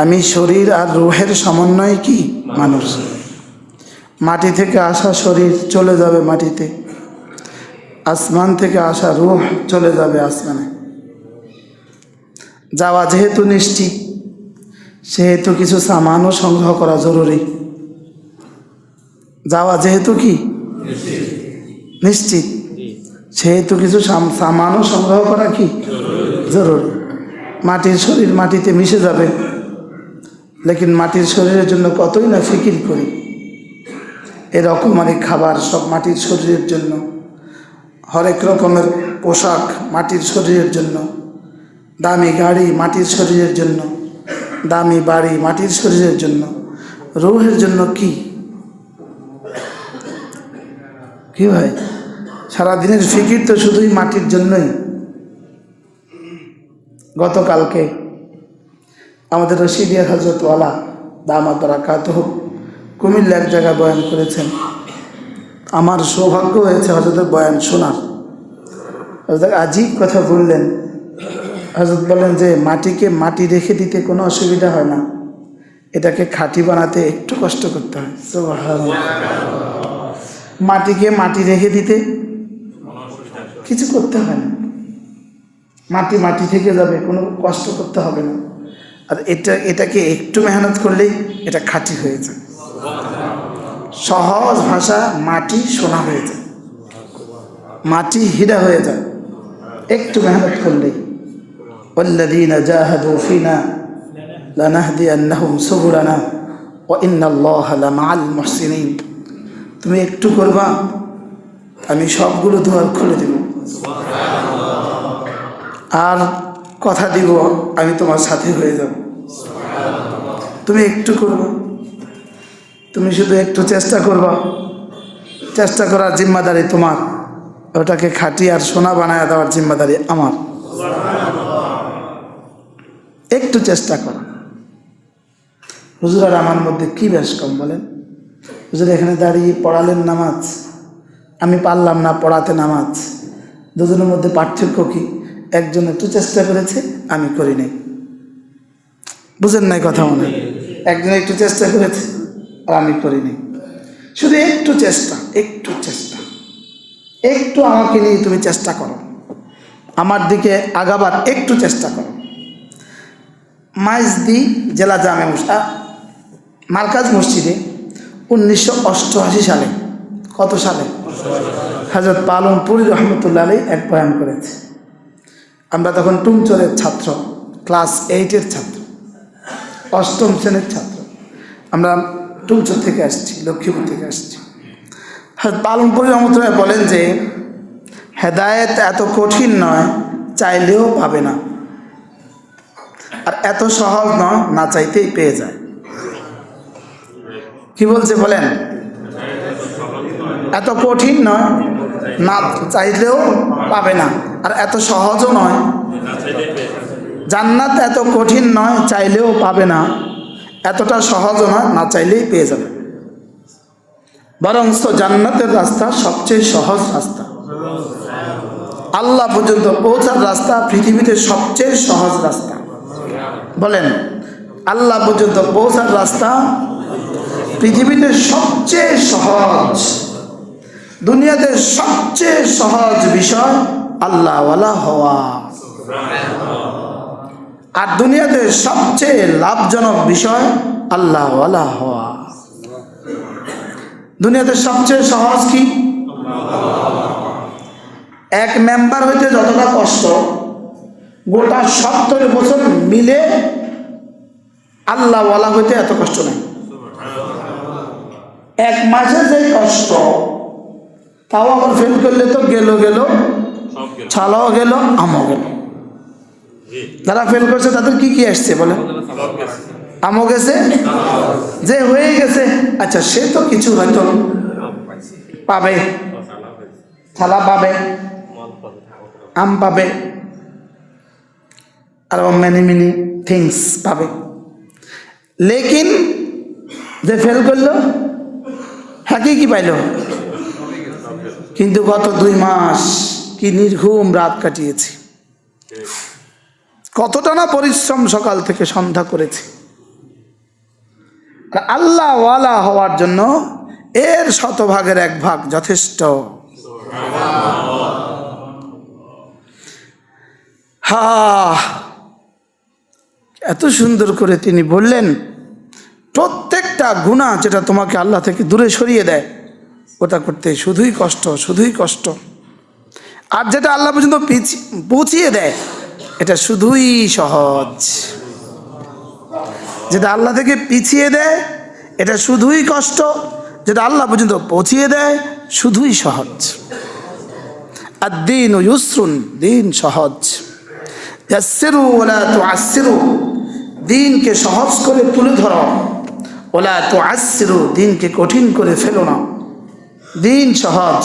আমি শরীর আর রুহের সমন্বয় কি? মানুষ মাটি থেকে আসা শরীর চলে যাবে মাটিতে। আসমান থেকে আসা রুহ চলে যাবে আসমানে। যাওয়া যেহেতু নিশ্চিত সেহেতু কিছু সামানও সংগ্রহ করা জরুরি। যাওয়া যেহেতু কি? নিশ্চিত। সেহেতু কিছু সামানও সংগ্রহ করা কি? জরুরি। মাটির শরীর মাটিতে মিশে যাবে। লেকিন মাটির শরীরের জন্য কতই না ফিকির করি। এরকমারি খাবার সব মাটির শরীরের জন্য। হরেক রকমের পোশাক মাটির শরীরের জন্য। দামি গাড়ি মাটির শরীরের জন্য। দামি বাড়ি মাটির শরীরের জন্য। রুহের জন্য কি? কি ভাই? সারাদিনের ফিকির তো শুধুই মাটির জন্যই। গতকালকে আমাদের রশিদিয়া হজরতওয়ালা দামাত বারাকাত কুমিল্লা এক জায়গায় বয়ান করেছেন। আমার সৌভাগ্য হয়েছে হজরতের বয়ান শোনার। হজরত আজীব কথা বললেন। হজরত বলেন যে, মাটিকে মাটি রেখে দিতে কোনো অসুবিধা হয় না। এটাকে খাঁটি বানাতে একটু কষ্ট করতে হয়। মাটিকে মাটি রেখে দিতে কিছু করতে হয় না। মাটি মাটি থেকে যাবে, কোনো কষ্ট করতে হবে না। আর এটা এটাকে একটু মেহনত করলেই এটা খাঁটি হয়ে যায় সহজ ভাষা মাটি সোনা হয়ে যায় মাটি হীরা হয়ে যায় একটু মেহনত করলেই والذين جاهدوا فينا لنهدينهم سبلنا وإن الله لمع المحسنين তুমি একটু করবা আমি সবগুলো দুয়ার খুলে দেব আর কথা দিব আমি তোমার সাথে হয়ে যাব তুমি একটু করবা। তুমি শুধু একটু চেষ্টা করবা। চেষ্টা করার জিম্মাদারি তোমার। ওটাকে খাটি আর সোনা বানায় দেওয়ার জিম্মাদারি আমার। একটু চেষ্টা করো। হুজুর আর আমার মধ্যে কি বেশ কম বলেন? হুজুর, এখানে দাঁড়িয়ে পড়ালেন নামাজ। আমি পারলাম না পড়াতে নামাজ। দুজনের মধ্যে পার্থক্য কি? একজন একটু চেষ্টা করেছে, আমি করি নাই। বুঝেন নাই কথা মনে? একজন একটু চেষ্টা করেছে, আর আমি করিনি। শুধু একটু চেষ্টা একটু চেষ্টা। একটু আমাকে নিয়ে তুমি চেষ্টা করো। আমার দিকে আগাবার একটু চেষ্টা করো। মাইজদি জেলা জামে মার্কাজ মসজিদে উনিশশো অষ্টআশি সালে, কত সালে? হাজরত পালনপুরি রহমতুল্লাহ আলী এক বয়ান করেছে। আমরা তখন টুমচরের ছাত্র, ক্লাস এইটের ছাত্র। অষ্টম শ্রেণির ছাত্র। আমরা টুমচর থেকে আসছি, লক্ষ্মীপুর থেকে আসছি। হজরত পালনপুরি রহমতুল্লাহ বলেন যে, হেদায়েত এত কঠিন নয়, চাইলেও পাবে না। আর এত সহজ নয়, না চাইতেই পেয়ে যায়। কি বলছে বলেন? এত কঠিন নয়, না চাইলেও পাবে না। আর এত সহজও নয় জান্নাত এত কঠিন নয়, চাইলেও পাবে না। এতটা সহজও নয়, না চাইলেই পেয়ে যাবে। বরঞ্চ জান্নাতের রাস্তা সবচেয়ে সহজ রাস্তা। আল্লাহ পর্যন্ত পৌঁছার রাস্তা পৃথিবীতে সবচেয়ে সহজ রাস্তা। বলেন, আল্লাহ পর্যন্ত পৌঁছার রাস্তা পৃথিবীতে সবচেয়ে সহজ, দুনিয়াতে সবচেয়ে সহজ বিষয় আল্লাহওয়ালা হওয়া। আর দুনিয়াতে সবচেয়ে লাভজনক বিষয় আল্লাহওয়ালা হওয়া। দুনিয়াতে সবচেয়ে সহজ কি? এক মেম্বার হইতে যতটা কষ্ট গোটা সত্তর বছর মিলে আল্লাহওয়ালা হইতে এত কষ্ট নেই। এক মাসে যে কষ্ট তাও আবার ফেল করলে তো গেল গেল। ছালাও গেল আমও গেল। যারা ফেল করছে তাদের কি কি আসছে বলে আমও গেছে? যে হয়ে গেছে। আচ্ছা সে তো কিছু হয়তো পাবে। থালা পাবে। আম পাবে। আর মেনি মেনি থিংস পাবে। লেকিন যে ফেল করল হ্যাঁ কি পাইল? কিন্তু গত দুই মাস কি নির্ঘুম রাত কাটিয়েছি। কতটা না পরিশ্রম সকাল থেকে সন্ধ্যা করেছি? আর আল্লাহওয়ালা হওয়ার জন্য এর শতভাগের এক ভাগ যথেষ্ট। হা, এত সুন্দর করে তিনি বললেন, প্রত্যেকটা গুণা যেটা তোমাকে আল্লাহ থেকে দূরে সরিয়ে দেয়, ওটা করতে শুধুই কষ্ট শুধুই কষ্ট। আর যেটা আল্লাহ পর্যন্ত পিছি- পৌঁছিয়ে দেয় এটা শুধুই সহজ। যেটা আল্লাহ থেকে পিছিয়ে দেয়, এটা শুধুই কষ্ট। যেটা আল্লাহ পর্যন্ত পৌঁছিয়ে দেয়, শুধুই সহজ। আর দিন ইউসরুন, দিন সহজ। ইয়াসসিরু ওলা তুআসসিরু, দিনকে সহজ করে তুলে ধরো। ওলা তুআসসিরু, দিনকে কঠিন করে ফেলো না। দিন সহজ।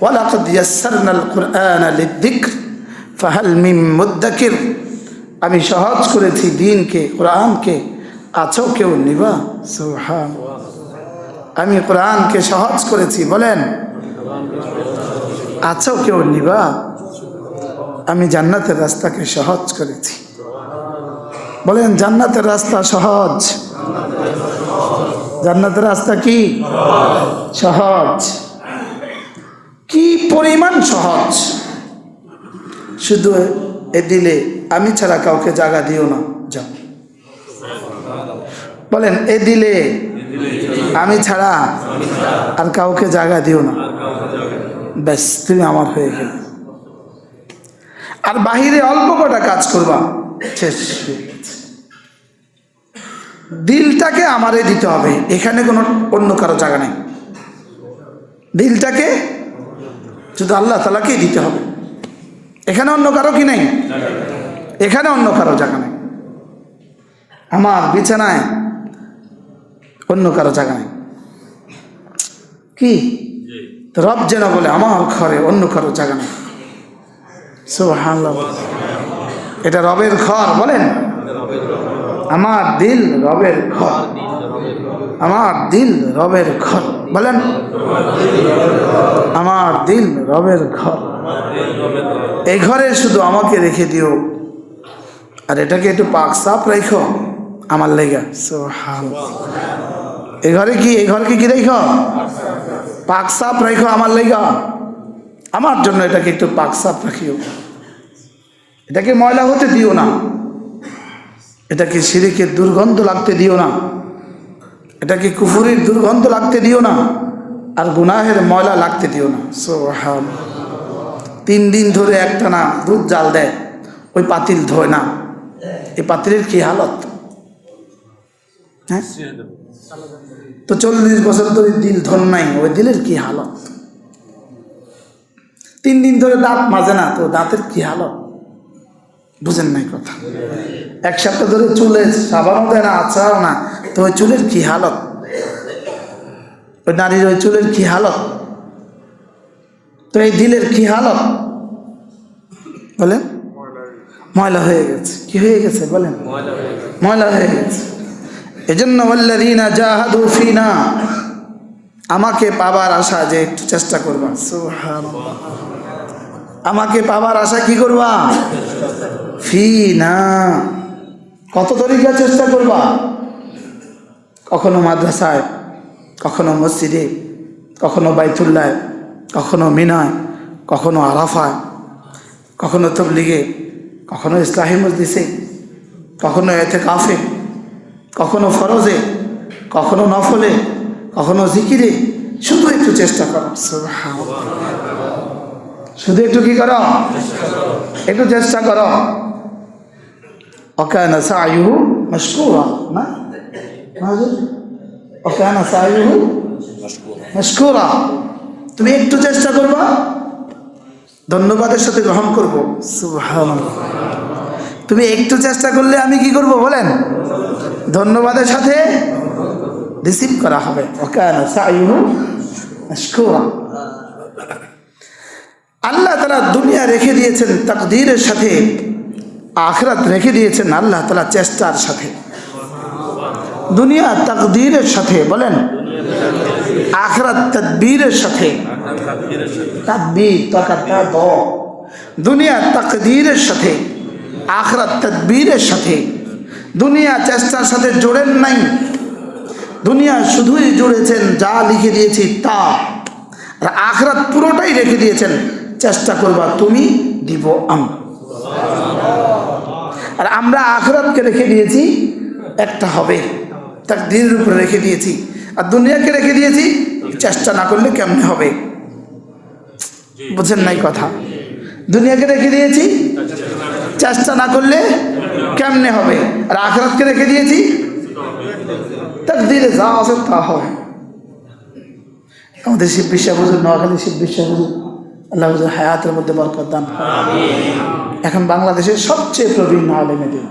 ওয়ালাকাদ ইয়াসসারনাল কুরআনা লিযিকর ফাহাল মিন মুদ্দাকির। আমি সহজ করেছি দিনকে, কোরআনকে। আছো কেউ নিবা? সুবহান। আমি কোরআনকে সহজ করেছি, বলেন। আছো কেউ নিবা? আমি জান্নাতের রাস্তাকে সহজ করেছি। বলেন, জান্নাতের রাস্তা সহজ। জান্নাতের রাস্তা কি? সহজ। কি পরিমাণ সহজ? শুধু এ দিলে আমি ছাড়া কাউকে জায়গা দিও না। যাও। বলেন, এ দিলে আমি ছাড়া আর কাউকে জায়গা দিও না। ব্যাস, তুমি আমার হয়ে গেলে। আর বাহিরে অল্প কটা কাজ করবা। শেষ। দিলটাকে আমারে দিতে হবে। এখানে কোনো অন্য কারও জায়গা নেই। দিলটাকে শুধু আল্লাহ তালাকেই দিতে হবে। এখানে অন্য কারও কি নেই? এখানে অন্য কারও জায়গা নেই। আমার বিছানায় অন্য কারও জায়গা নেই। কি? রব যেন বলে, আমার ঘরে অন্য কারও জায়গা নেই। এটা রবের ঘর, বলেন? আমার দিল রবের ঘর। আমার দিল রবের ঘর। বলেন। আমার দিল রবের ঘর। এই ঘরে শুধু আমাকে রেখে দিও। আর এটাকে একটু পাক সাফ রেখো আমার লেগা। এই ঘরে কি এই ঘরকে কি রেখো পাক সাফ রেখো আমার লেগা। আমার জন্য এটাকে একটু পাক সাফ রাখিও। এটাকে ময়লা হতে দিও না। এটাকে সিঁড়িকে দুর্গন্ধ লাগতে দিও না। এটাকে কুফুরির দুর্গন্ধ লাগতে দিও না, আর গুনাহের ময়লা লাগতে দিও না। সোহান। তিন দিন ধরে একটা না দুধ জাল দেয়, ওই পাতিল ধোয় না। এই পাতিলের কি হালত? হ্যাঁ? তো চল্লিশ বছর ধরে দিল ধন নাই, ওই দিলের কি হালত? তিন দিন ধরে দাঁত মাজে না, তো দাঁতের কি হালত? বুঝেন নাই কথা। এক সপ্তাহ ধরে চুলে সাবানও দেয় না আছাও না। তো ওই চুলের কি হালত? ওই নারীর ওই চুলের কি হালত? তো এই দিলের কি হালত? বলেন। ময়লা হয়ে গেছে। কি হয়ে গেছে বলেন? ময়লা হয়ে গেছে। এজন্য ওয়াল্লাযীনা জাহাদু ফিনা। আমাকে পাবার আশা যে একটু চেষ্টা করবা। আমাকে পাবার আশা কি করবা? ফি না কত তরিকা চেষ্টা করবা? কখনো মাদ্রাসায়, কখনো মসজিদে, কখনো বাইতুল্লায়, কখনো মিনায়, কখনো আরাফায়, কখনো তবলিগে, কখনো ইসলাহি মসজিদে কখনো এতে কাফে কখনো ফরজে, কখনো নফলে, কখনো জিকিরে, শুধু একটু চেষ্টা করো। শুধু একটু কি করো? একটু চেষ্টা করো। অকানা সায়ুহু মশকুরা না? অকানা সায়ুহু মশকুরা তুমি একটু চেষ্টা করবা। ধন্যবাদের সাথে গ্রহণ করব। তুমি একটু চেষ্টা করলে আমি কি করব বলেন? ধন্যবাদের সাথে রিসিভ করা হবে। অকানা সায়ুহু মশকুরা। আল্লাহ তালা দুনিয়া রেখে দিয়েছেন তাকদীরের সাথে। আখরাত রেখে দিয়েছেন আল্লাহ তালা চেষ্টার সাথে। দুনিয়া তাকদীরের সাথে, বলেন। আখরাত তদবীরের সাথে। দুনিয়া তাকদীরের সাথে, আখরাত তদবীরের সাথে। দুনিয়া চেষ্টার সাথে জোড়েন নাই। দুনিয়া শুধুই জুড়েছেন যা লিখে দিয়েছি তা। আর আখরাত পুরোটাই রেখে দিয়েছেন, চেষ্টা করবা তুমি দিব আমি। আর আমরা আখরাতকে রেখে দিয়েছি, একটা হবে। তার দিনের উপরে রেখে দিয়েছি। আর দুনিয়াকে রেখে দিয়েছি, চেষ্টা না করলে কেমনে হবে? বুঝেন নাই কথা? দুনিয়াকে রেখে দিয়েছি, চেষ্টা না করলে কেমনে হবে? আর আখরাতকে রেখে দিয়েছি তার দিলে যা আছে তা হবে। আমাদের শিব বিশ্বাস নোয়াখালী শিব বিশ্বাস আল্লাহ হায়াতের মধ্যে বরকত দান এখন বাংলাদেশের সবচেয়ে প্রবীণ আলেমে দিন